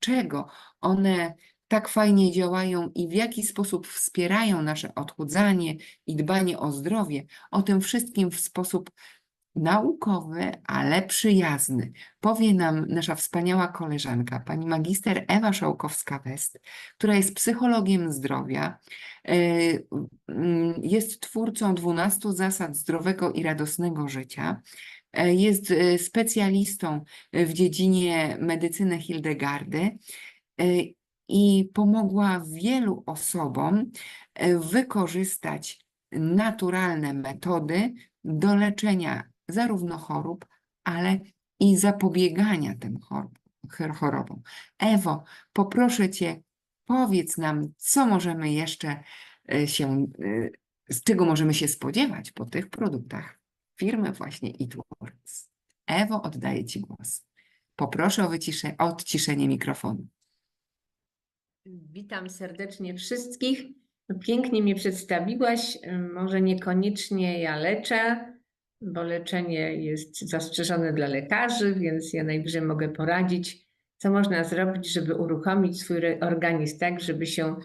dlaczego one tak fajnie działają i w jaki sposób wspierają nasze odchudzanie i dbanie o zdrowie, o tym wszystkim w sposób naukowy, ale przyjazny. Powie nam nasza wspaniała koleżanka, pani magister Ewa Szałkowska-West, która jest psychologiem zdrowia, e, mm, jest twórcą 12 zasad zdrowego i radosnego życia, jest e, specjalistą w dziedzinie medycyny Hildegardy e, i pomogła wielu osobom e, wykorzystać naturalne metody do leczenia zarówno chorób, ale i zapobiegania tym chorobom. Ewo, poproszę Cię, powiedz nam, co możemy jeszcze e, się, e, z czego możemy się spodziewać po tych produktach firmy właśnie Eatworks. Ewo, oddaję Ci głos. Poproszę o wycisze, odciszenie mikrofonu. Witam serdecznie wszystkich. No, Pięknie mnie przedstawiłaś. Może niekoniecznie ja leczę, bo leczenie jest zastrzeżone dla lekarzy, więc ja najwyżej mogę poradzić, co można zrobić, żeby uruchomić swój organizm tak, żeby się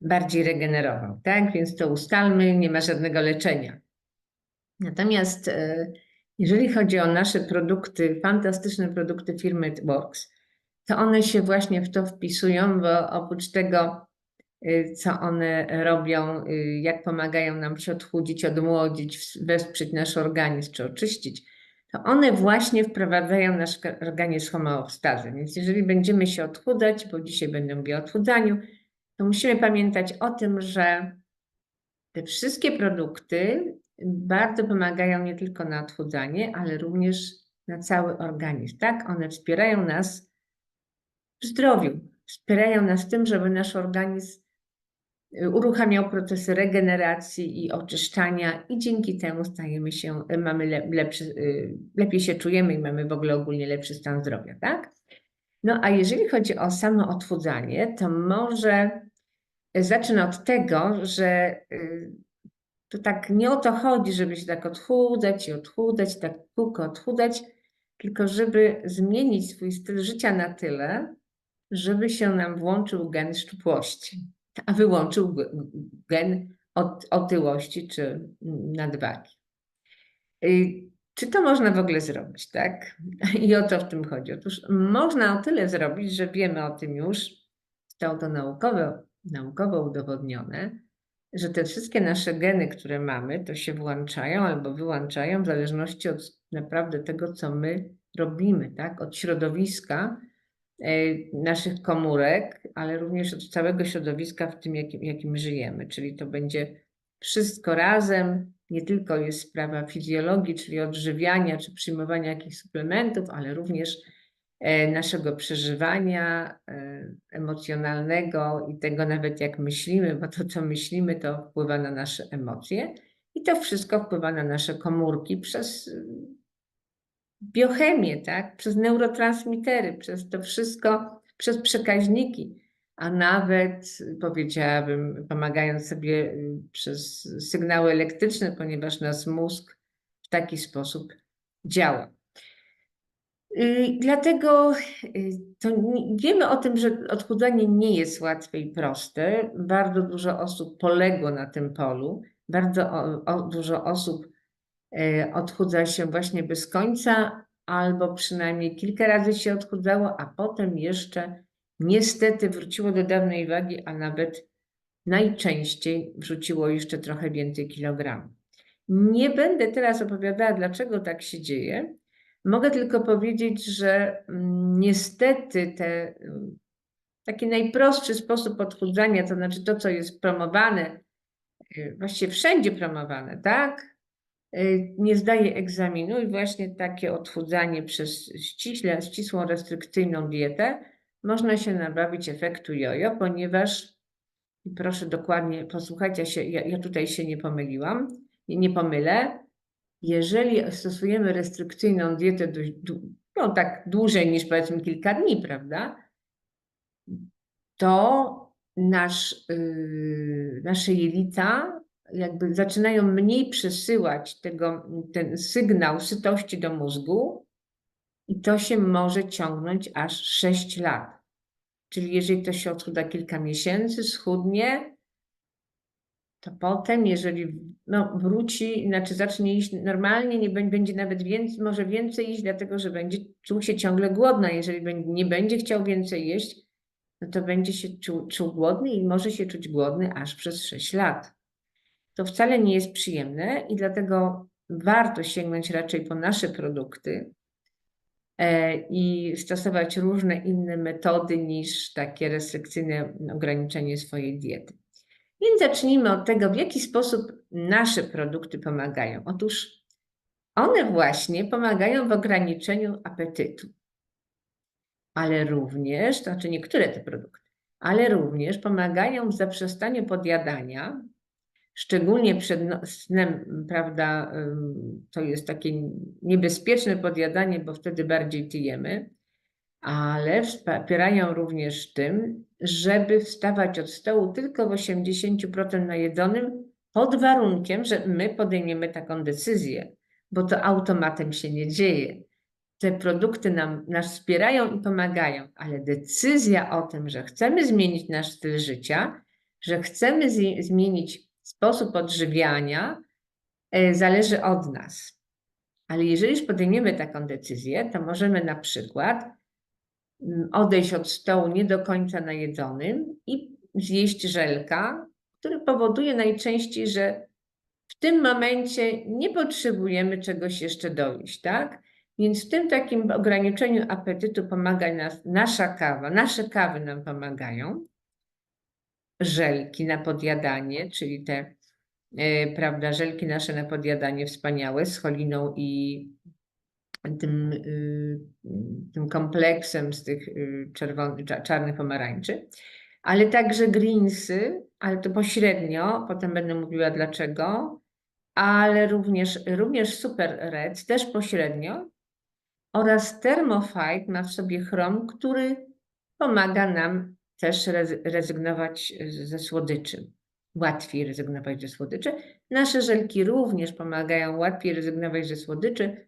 bardziej regenerował. Tak, więc to ustalmy, nie ma żadnego leczenia. Natomiast e, jeżeli chodzi o nasze produkty, fantastyczne produkty firmy Works, to one się właśnie w to wpisują, bo oprócz tego, y, co one robią, y, jak pomagają nam się odchudzić, odmłodzić, wesprzeć nasz organizm czy oczyścić, to one właśnie wprowadzają nasz organizm w homeostazę. Więc jeżeli będziemy się odchudzać, bo dzisiaj będę mówiła o odchudzaniu, to musimy pamiętać o tym, że te wszystkie produkty bardzo pomagają nie tylko na odchudzanie, ale również na cały organizm. Tak, one wspierają nas w zdrowiu. Wspierają nas w tym, żeby nasz organizm y, uruchamiał procesy regeneracji i oczyszczania i dzięki temu stajemy się, y, mamy le, lepszy, y, lepiej się czujemy i mamy w ogóle ogólnie lepszy stan zdrowia, tak? No a jeżeli chodzi o samo odchudzanie, to może zacznę od tego, że to tak nie o to chodzi, żeby się tak odchudzać i odchudzać, tak kółko odchudzać, tylko żeby zmienić swój styl życia na tyle, żeby się nam włączył gen szczupłości, a wyłączył gen otyłości czy nadwagi. Y, Czy to można w ogóle zrobić, tak? I o co w tym chodzi? Otóż można o tyle zrobić, że wiemy o tym już, zostało to naukowo, naukowo udowodnione, że te wszystkie nasze geny, które mamy, to się włączają albo wyłączają w zależności od naprawdę tego, co my robimy, tak? Od środowiska, e, naszych komórek, ale również od całego środowiska, w tym jakim, jakim żyjemy. Czyli to będzie wszystko razem, nie tylko jest sprawa fizjologii, czyli odżywiania czy przyjmowania jakichś suplementów, ale również naszego przeżywania e, emocjonalnego i tego nawet jak myślimy, bo to co myślimy to wpływa na nasze emocje i to wszystko wpływa na nasze komórki przez y, biochemię, tak? przez neurotransmitery, przez to wszystko, przez przekaźniki, a nawet powiedziałabym, pomagając sobie przez sygnały elektryczne, ponieważ nasz mózg w taki sposób działa. Y, Dlatego y, to wiemy o tym, że odchudzanie nie jest łatwe i proste. Bardzo dużo osób poległo na tym polu. Bardzo o, o, dużo osób e, odchudza się właśnie bez końca, albo przynajmniej kilka razy się odchudzało, a potem jeszcze niestety wróciło do dawnej wagi, a nawet najczęściej wrzuciło jeszcze trochę więcej kilogramów. Nie będę teraz opowiadała, dlaczego tak się dzieje. Mogę tylko powiedzieć, że mm, niestety te, mm, taki najprostszy sposób odchudzania, to znaczy to, co jest promowane, y, właściwie wszędzie promowane, tak? Y, Nie zdaje egzaminu i właśnie takie odchudzanie przez ściśle, ścisłą, restrykcyjną dietę można się nabawić efektu jojo, ponieważ, proszę dokładnie posłuchać, ja, się, ja, ja tutaj się nie pomyliłam, nie, nie pomylę, jeżeli stosujemy restrykcyjną dietę dość, no tak dłużej niż powiedzmy kilka dni, prawda, to nasz, yy, nasze jelita jakby zaczynają mniej przesyłać tego, ten sygnał sytości do mózgu i to się może ciągnąć aż 6 lat. Czyli jeżeli ktoś się odchuda kilka miesięcy, schudnie, to potem, jeżeli no, wróci, znaczy zacznie iść normalnie, nie będzie, nawet więcej, może więcej iść, dlatego że będzie czuł się ciągle głodny. a Jeżeli nie będzie chciał więcej jeść, no to będzie się czuł, czuł głodny i może się czuć głodny aż przez 6 lat. To wcale nie jest przyjemne i dlatego warto sięgnąć raczej po nasze produkty e, i stosować różne inne metody niż takie restrykcyjne ograniczenie swojej diety. Więc zacznijmy od tego, w jaki sposób nasze produkty pomagają. Otóż one właśnie pomagają w ograniczeniu apetytu, ale również, to znaczy niektóre te produkty, ale również pomagają w zaprzestaniu podjadania, szczególnie przed no- snem, prawda, to jest takie niebezpieczne podjadanie, bo wtedy bardziej tyjemy, ale wspierają również tym, żeby wstawać od stołu tylko w 80% najedzonym, pod warunkiem, że my podejmiemy taką decyzję, bo to automatem się nie dzieje. Te produkty nam, nas wspierają i pomagają, ale decyzja o tym, że chcemy zmienić nasz styl życia, że chcemy zmienić sposób odżywiania, e, zależy od nas. Ale jeżeli już podejmiemy taką decyzję, to możemy na przykład odejść od stołu nie do końca najedzonym i zjeść żelka, który powoduje najczęściej, że w tym momencie nie potrzebujemy czegoś jeszcze dojeść, tak? Więc w tym takim ograniczeniu apetytu pomaga nas nasza kawa, nasze kawy nam pomagają. Żelki na podjadanie, czyli te, e, prawda, żelki nasze na podjadanie wspaniałe z choliną i tym, y, tym kompleksem z tych y, czerwonych, cza- czarnych pomarańczy, ale także greensy, ale to pośrednio, potem będę mówiła dlaczego, ale również, również super red, też pośrednio oraz thermofite ma w sobie chrom, który pomaga nam też rez- rezygnować ze słodyczy. Łatwiej rezygnować ze słodyczy. Nasze żelki również pomagają łatwiej rezygnować ze słodyczy,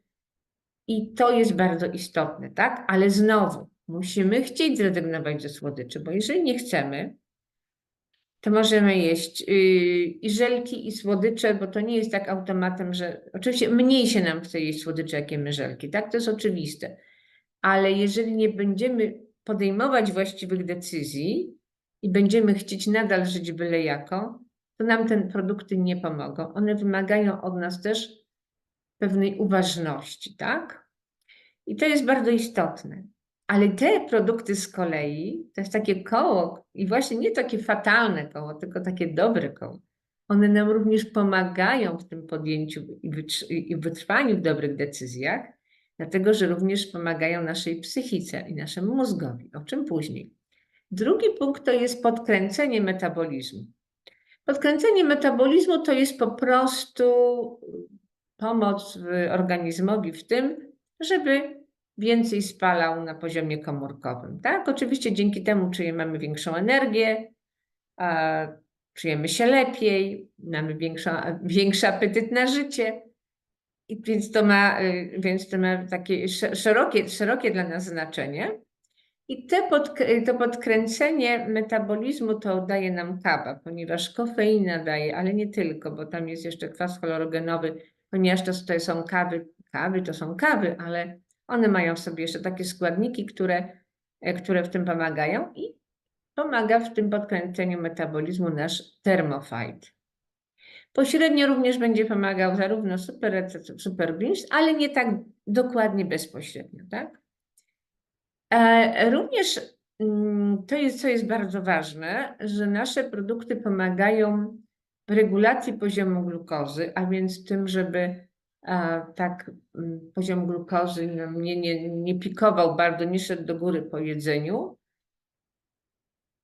i to jest bardzo istotne, tak? Ale znowu musimy chcieć zrezygnować ze słodyczy, bo jeżeli nie chcemy, to możemy jeść yy, i żelki, i słodycze, bo to nie jest tak automatem, że oczywiście mniej się nam chce jeść słodycze, jak jemy żelki, tak? To jest oczywiste. Ale jeżeli nie będziemy podejmować właściwych decyzji i będziemy chcieć nadal żyć byle jako, to nam te produkty nie pomogą. One wymagają od nas też pewnej uważności, tak? I to jest bardzo istotne. Ale te produkty z kolei, to jest takie koło, i właśnie nie takie fatalne koło, tylko takie dobre koło. One nam również pomagają w tym podjęciu i, wytr- i wytrwaniu w dobrych decyzjach, dlatego że również pomagają naszej psychice i naszemu mózgowi, o czym później. Drugi punkt to jest podkręcenie metabolizmu. Podkręcenie metabolizmu to jest po prostu pomoc organizmowi w tym, żeby więcej spalał na poziomie komórkowym. Tak? Oczywiście dzięki temu mamy większą energię, czujemy się lepiej, mamy większą, większy apetyt na życie. I więc to ma, y, więc to ma takie sze- szerokie, szerokie dla nas znaczenie. I te podk- to podkręcenie metabolizmu to daje nam kawa, ponieważ kofeina daje, ale nie tylko, bo tam jest jeszcze kwas chlorogenowy, ponieważ to, są kawy, kawy to są kawy, ale one mają w sobie jeszcze takie składniki, które, e, które w tym pomagają i pomaga w tym podkręceniu metabolizmu nasz thermofite. Pośrednio również będzie pomagał zarówno super, super greens, ale nie tak dokładnie bezpośrednio, tak? E, Również mm, to jest, co jest bardzo ważne, że nasze produkty pomagają regulacji poziomu glukozy, a więc tym, żeby a, tak mm, poziom glukozy nam nie, nie, nie pikował bardzo, nie szedł do góry po jedzeniu.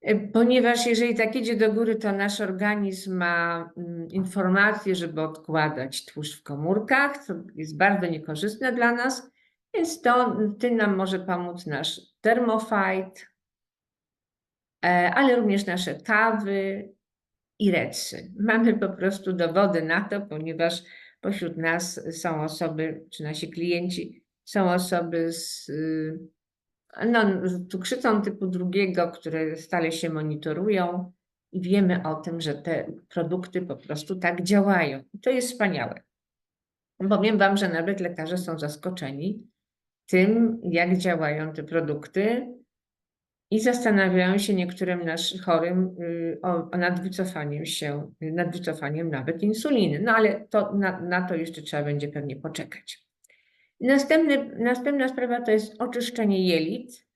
E, Ponieważ jeżeli tak idzie do góry, to nasz organizm ma mm, informację, żeby odkładać tłuszcz w komórkach, co jest bardzo niekorzystne dla nas. Więc to, tym nam może pomóc nasz thermofite, e, ale również nasze kawy i redsy. Mamy po prostu dowody na to, ponieważ pośród nas są osoby, czy nasi klienci, są osoby z y, no, cukrzycą typu drugiego, które stale się monitorują i wiemy o tym, że te produkty po prostu tak działają. I to jest wspaniałe. Powiem Wam, że nawet lekarze są zaskoczeni tym, jak działają te produkty i zastanawiają się niektórym naszym chorym o, o nadwycofaniem się, nadwycofaniem nawet insuliny. No ale to, na, na to jeszcze trzeba będzie pewnie poczekać. Następny, następna sprawa to jest oczyszczenie jelit,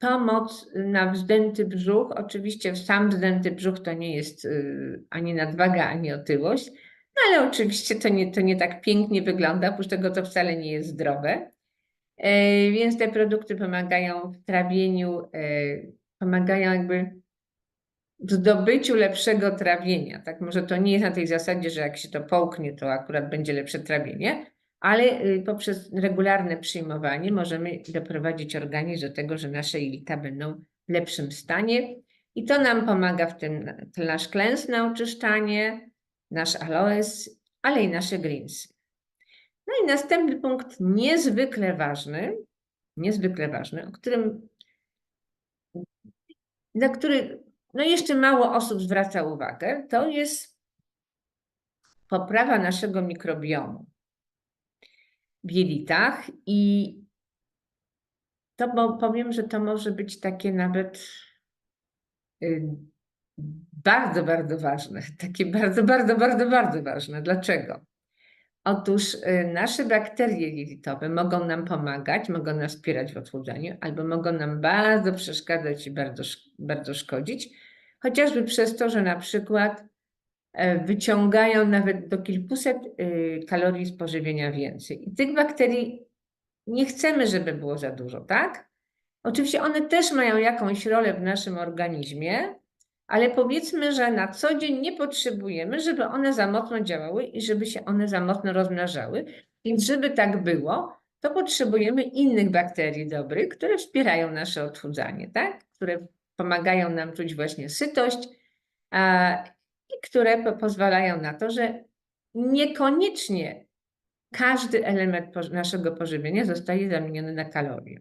pomoc na wzdęty brzuch. Oczywiście sam wzdęty brzuch to nie jest y, ani nadwaga, ani otyłość, no ale oczywiście to nie, to nie tak pięknie wygląda, oprócz tego to wcale nie jest zdrowe. E, Więc te produkty pomagają w trawieniu, e, pomagają jakby w zdobyciu lepszego trawienia. Tak, może to nie jest na tej zasadzie, że jak się to połknie, to akurat będzie lepsze trawienie, ale y, poprzez regularne przyjmowanie możemy doprowadzić organizm do tego, że nasze jelita będą w lepszym stanie. I to nam pomaga w tym nasz klęs na oczyszczanie, nasz aloes, ale i nasze greensy. No i następny punkt niezwykle ważny, niezwykle ważny, o którym, na który no jeszcze mało osób zwraca uwagę, to jest poprawa naszego mikrobiomu w jelitach i to powiem, że to może być takie nawet y, bardzo, bardzo ważne. Takie bardzo, bardzo, bardzo, bardzo ważne. Dlaczego? Otóż y, nasze bakterie jelitowe mogą nam pomagać, mogą nas wspierać w odchudzaniu, albo mogą nam bardzo przeszkadzać i bardzo, bardzo szkodzić, chociażby przez to, że na przykład e, wyciągają nawet do kilkuset y, kalorii z pożywienia więcej. I tych bakterii nie chcemy, żeby było za dużo, tak? Oczywiście one też mają jakąś rolę w naszym organizmie, ale powiedzmy, że na co dzień nie potrzebujemy, żeby one za mocno działały i żeby się one za mocno rozmnażały. Więc żeby tak było, to potrzebujemy innych bakterii dobrych, które wspierają nasze odchudzanie, tak? Które pomagają nam czuć właśnie sytość a, i które po pozwalają na to, że niekoniecznie każdy element naszego pożywienia zostaje zamieniony na kalorie.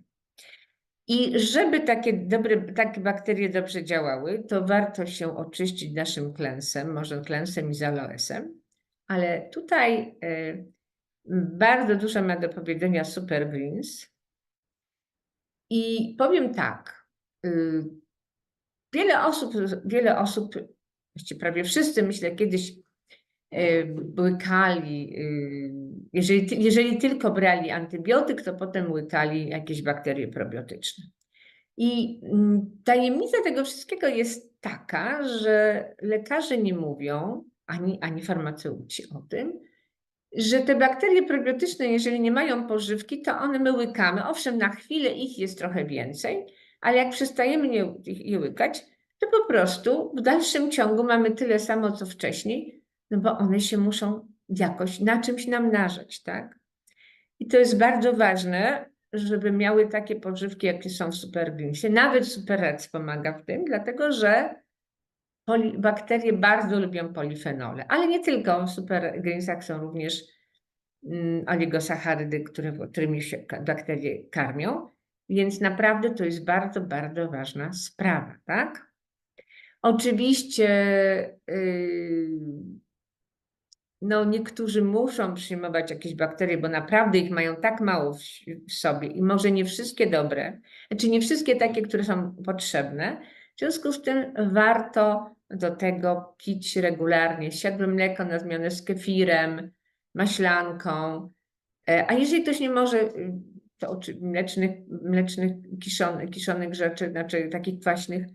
I żeby takie dobre, takie bakterie dobrze działały, to warto się oczyścić naszym klęsem, może klęsem i z aloesem, ale tutaj y, bardzo dużo ma do powiedzenia Super Greens. I powiem tak, y, wiele osób, wiele osób, właściwie prawie wszyscy, myślę, kiedyś łykali, y, jeżeli, jeżeli tylko brali antybiotyk, to potem łykali jakieś bakterie probiotyczne. I mm, tajemnica tego wszystkiego jest taka, że lekarze nie mówią, ani, ani farmaceuci o tym, że te bakterie probiotyczne, jeżeli nie mają pożywki, to one my łykamy. Owszem, na chwilę ich jest trochę więcej, ale jak przestajemy je łykać, to po prostu w dalszym ciągu mamy tyle samo, co wcześniej, no bo one się muszą jakoś na czymś namnażać, tak? I to jest bardzo ważne, żeby miały takie pożywki, jakie są w Supergreensie. Nawet Superrec pomaga w tym, dlatego że poli- bakterie bardzo lubią polifenole, ale nie tylko w Supergreensach są również mm, oligosacharydy, które, którymi się bakterie karmią, więc naprawdę to jest bardzo, bardzo ważna sprawa, tak? Oczywiście yy, no niektórzy muszą przyjmować jakieś bakterie, bo naprawdę ich mają tak mało w, w sobie i może nie wszystkie dobre, znaczy nie wszystkie takie, które są potrzebne. W związku z tym warto do tego pić regularnie siadłe mleko na zmianę z kefirem, maślanką. E, A jeżeli ktoś nie może, y, to mlecznych, mlecznych kiszonych, kiszonych rzeczy, znaczy takich kwaśnych,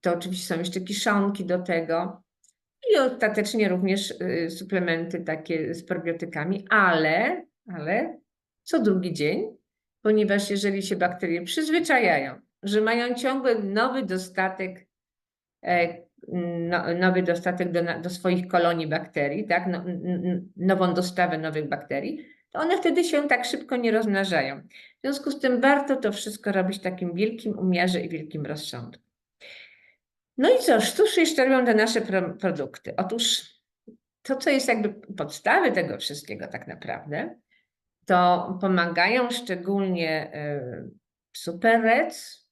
to oczywiście są jeszcze kiszonki do tego. I ostatecznie również y, suplementy takie z probiotykami, ale, ale co drugi dzień, ponieważ jeżeli się bakterie przyzwyczajają, że mają ciągle nowy dostatek, e, no, nowy dostatek do, do swoich kolonii bakterii, tak, no, nową dostawę nowych bakterii, to one wtedy się tak szybko nie rozmnażają. W związku z tym warto to wszystko robić w takim wielkim umiarze i wielkim rozsądku. No i cóż, cóż jeszcze robią te nasze pro, produkty? Otóż to, co jest jakby podstawy tego wszystkiego tak naprawdę, to pomagają szczególnie e, superrec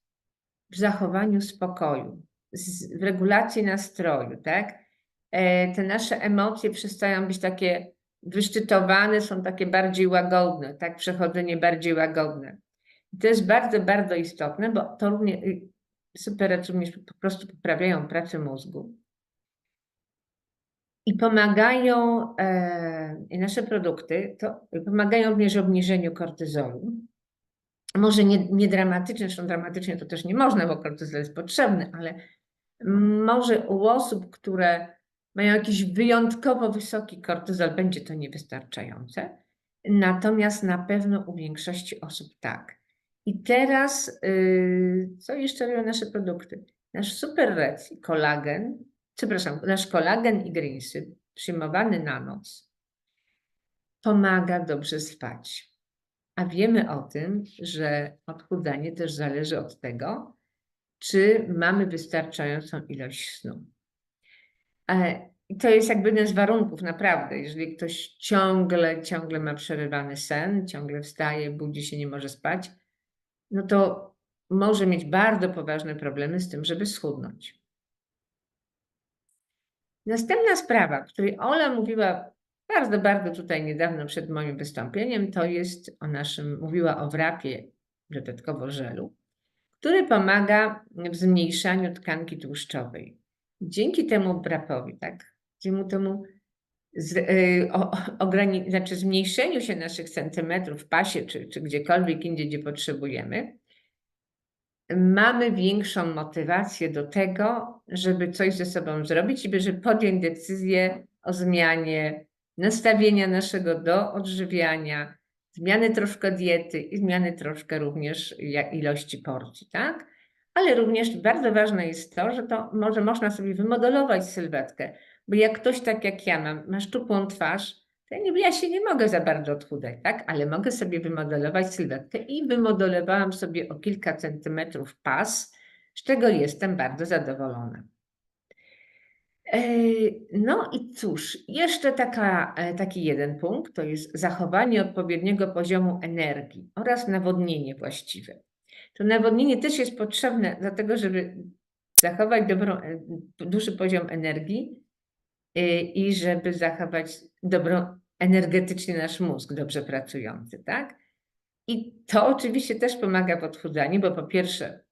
w zachowaniu spokoju, w regulacji nastroju, tak? E, Te nasze emocje przestają być takie wyszczytowane, są takie bardziej łagodne, tak? Przechodzenie bardziej łagodne. I To jest bardzo, bardzo istotne, bo to również, superrec również po prostu poprawiają pracę mózgu. I pomagają, e, nasze produkty, to pomagają również obniżeniu kortyzolu. Może nie, nie dramatycznie, zresztą dramatycznie to też nie można, bo kortyzol jest potrzebny, ale może u osób, które mają jakiś wyjątkowo wysoki kortyzol, będzie to niewystarczające. Natomiast na pewno u większości osób tak. I teraz, y, co jeszcze robią nasze produkty? Nasz super rec i kolagen, przepraszam, nasz kolagen i greensy przyjmowany na noc pomaga dobrze spać. A wiemy o tym, że odchudzanie też zależy od tego, czy mamy wystarczającą ilość snu. E, I to jest jakby jeden z warunków, naprawdę. Jeżeli ktoś ciągle, ciągle ma przerywany sen, ciągle wstaje, budzi się, nie może spać, no to może mieć bardzo poważne problemy z tym, żeby schudnąć. Następna sprawa, której Ola mówiła bardzo, bardzo tutaj niedawno przed moim wystąpieniem, to jest o naszym, mówiła o wrapie, dodatkowo żelu, który pomaga w zmniejszaniu tkanki tłuszczowej. Dzięki temu wrapowi, tak, dzięki temu z, y, o, ograni- znaczy zmniejszeniu się naszych centymetrów w pasie, czy, czy gdziekolwiek indziej, gdzie potrzebujemy, mamy większą motywację do tego, żeby coś ze sobą zrobić i żeby podjąć decyzję o zmianie nastawienia naszego do odżywiania, zmiany troszkę diety i zmiany troszkę również ilości porcji, tak? Ale również bardzo ważne jest to, że to może można sobie wymodelować sylwetkę, bo jak ktoś tak jak ja mam, ma szczupłą twarz, to ja, nie, ja się nie mogę za bardzo odchudzać, tak? Ale mogę sobie wymodelować sylwetkę i wymodelowałam sobie o kilka centymetrów pas, z czego jestem bardzo zadowolona. E, No i cóż, jeszcze taka, e, taki jeden punkt to jest zachowanie odpowiedniego poziomu energii oraz nawodnienie właściwe. To nawodnienie też jest potrzebne dlatego, żeby zachować dobrą, e, duży poziom energii i żeby zachować dobrą energetycznie nasz mózg dobrze pracujący, tak? I to oczywiście też pomaga w odchudzaniu, bo po pierwsze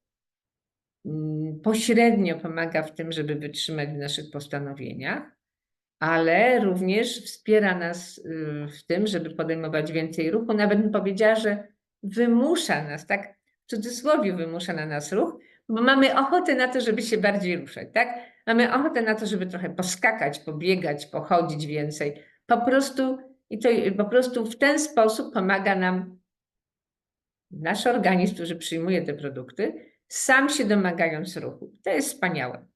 mm, pośrednio pomaga w tym, żeby wytrzymać w naszych postanowieniach, ale również wspiera nas y, w tym, żeby podejmować więcej ruchu. Nawet bym powiedziała, że wymusza nas, tak w cudzysłowie wymusza na nas ruch, bo mamy ochotę na to, żeby się bardziej ruszać, tak? Mamy ochotę na to, żeby trochę poskakać, pobiegać, pochodzić więcej. Po prostu i to po prostu w ten sposób pomaga nam nasz organizm, który przyjmuje te produkty, sam się domagając ruchu. To jest wspaniałe.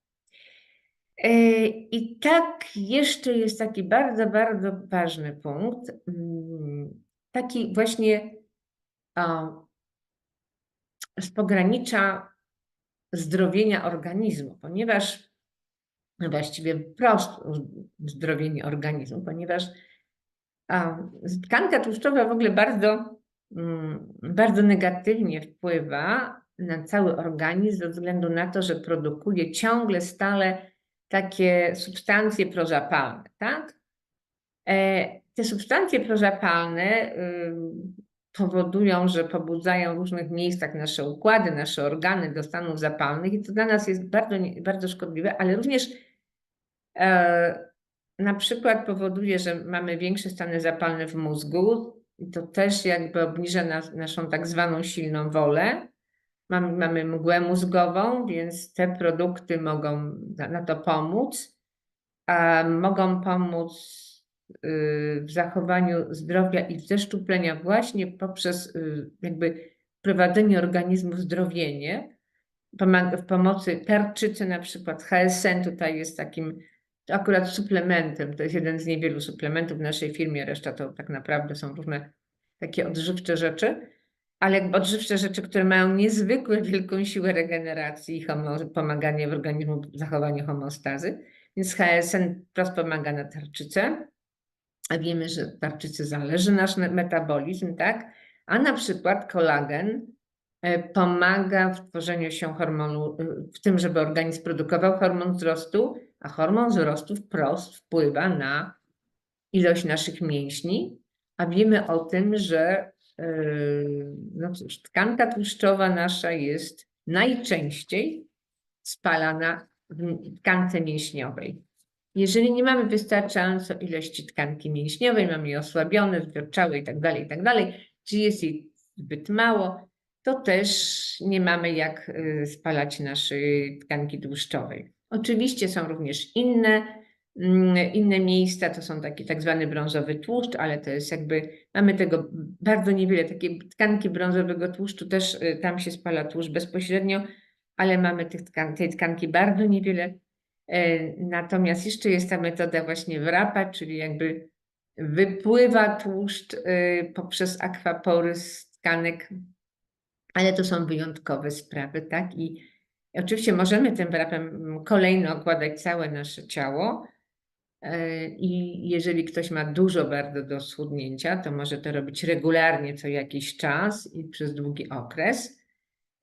E, I tak jeszcze jest taki bardzo, bardzo ważny punkt, mm, taki właśnie z pogranicza zdrowienia organizmu, ponieważ właściwie wprost zdrowienie organizmu, ponieważ tkanka tłuszczowa w ogóle bardzo, mm, bardzo negatywnie wpływa na cały organizm ze względu na to, że produkuje ciągle, stale takie substancje prozapalne, tak? E, Te substancje prozapalne powodują, że pobudzają w różnych miejscach nasze układy, nasze organy do stanów zapalnych i to dla nas jest bardzo, bardzo szkodliwe, ale również e, na przykład powoduje, że mamy większe stany zapalne w mózgu i to też jakby obniża nas, naszą tak zwaną silną wolę. Mamy, mamy mgłę mózgową, więc te produkty mogą na, na to pomóc, a mogą pomóc w zachowaniu zdrowia i zeszczuplenia właśnie poprzez y, jakby prowadzenie organizmu zdrowienie, w pomocy tarczycy, na przykład HSN tutaj jest takim akurat suplementem, to jest jeden z niewielu suplementów w naszej firmie, reszta to tak naprawdę są różne takie odżywcze rzeczy, ale odżywcze rzeczy, które mają niezwykle wielką siłę regeneracji i homo, pomagania w organizmu w zachowaniu homeostazy. Więc HSN wprost pomaga na tarczycę, wiemy, że tarczycy zależy nasz me- metabolizm, tak? A na przykład kolagen e, pomaga w tworzeniu się hormonu, y, w tym, żeby organizm produkował hormon wzrostu, a hormon wzrostu wprost wpływa na ilość naszych mięśni, a wiemy o tym, że yy, no cóż, tkanka tłuszczowa nasza jest najczęściej spalana w tkance mięśniowej. Jeżeli nie mamy wystarczająco ilości tkanki mięśniowej, mamy je osłabione, zdrobczałe i tak dalej, i tak czy jest jej zbyt mało, to też nie mamy jak y, spalać naszej tkanki tłuszczowej. Oczywiście są również inne, mm, inne miejsca, to są taki tak zwany brązowy tłuszcz, ale to jest jakby, mamy tego bardzo niewiele, takie tkanki brązowego tłuszczu, też y, tam się spala tłuszcz bezpośrednio, ale mamy tych tkan tej tkanki bardzo niewiele. E, Natomiast jeszcze jest ta metoda właśnie wrapa, czyli jakby wypływa tłuszcz y, poprzez akwapory z tkanek, ale to są wyjątkowe sprawy, tak? I oczywiście możemy tym wrapem kolejno okładać całe nasze ciało. e, I jeżeli ktoś ma dużo bardzo do schudnięcia, to może to robić regularnie co jakiś czas i przez długi okres.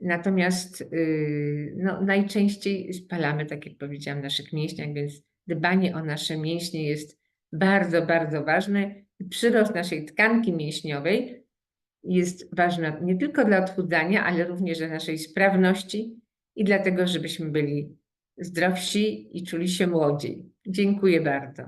Natomiast y, no, najczęściej spalamy, tak jak powiedziałam, naszych mięśniach, więc dbanie o nasze mięśnie jest bardzo, bardzo ważne. Przyrost naszej tkanki mięśniowej jest ważna nie tylko dla odchudzania, ale również dla naszej sprawności i dlatego, żebyśmy byli zdrowsi i czuli się młodziej. Dziękuję bardzo.